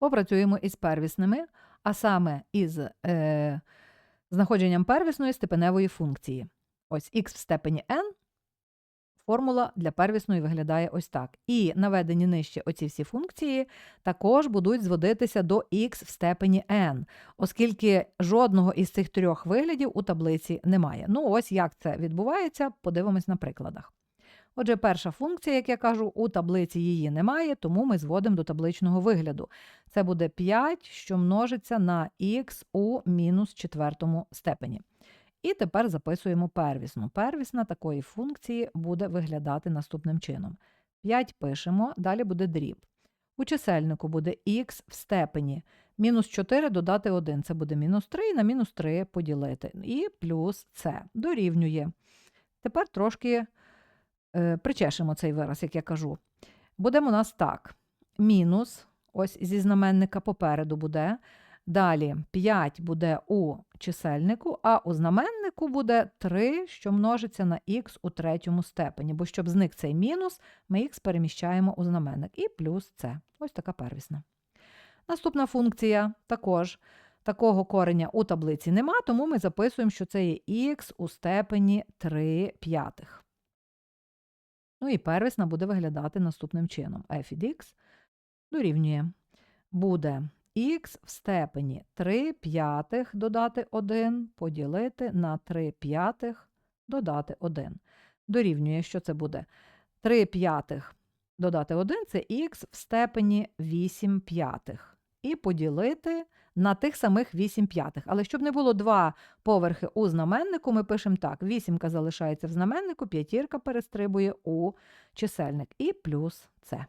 Попрацюємо із первісними, а саме із е, знаходженням первісної степеневої функції. Ось х в степені n. Формула для первісної виглядає ось так. І наведені нижче оці всі функції також будуть зводитися до х в степені n, оскільки жодного із цих трьох виглядів у таблиці немає. Ну, ось як це відбувається, подивимось на прикладах. Отже, перша функція, як я кажу, у таблиці її немає, тому ми зводимо до табличного вигляду. Це буде 5, що множиться на х у мінус четвертому степені. І тепер записуємо первісну. Первісна такої функції буде виглядати наступним чином. 5 пишемо, далі буде дріб. У чисельнику буде х в степені. Мінус 4 додати 1, це буде мінус 3, і на мінус 3 поділити. І плюс це дорівнює. Тепер трошки причешемо цей вираз, як я кажу. Буде у нас так. Мінус, ось зі знаменника попереду буде. Далі 5 буде у чисельнику, а у знаменнику буде 3, що множиться на х у третьому степені. Бо щоб зник цей мінус, ми х переміщаємо у знаменник. І плюс це. Ось така первісна. Наступна функція також. Такого кореня у таблиці нема, тому ми записуємо, що це є х у степені 3 п'ятих. Ну і первісна буде виглядати наступним чином. f від x дорівнює. Буде х в степені 3 п'ятих додати 1 поділити на 3 п'ятих додати 1. Дорівнює, що це буде? 3 п'ятих додати 1 це х в степені 8 п'ятих. І поділити на тих самих 8 п'ятих. Але щоб не було два поверхи у знаменнику, ми пишемо так: вісімка залишається в знаменнику, п'ятірка перестрибує у чисельник. І плюс це.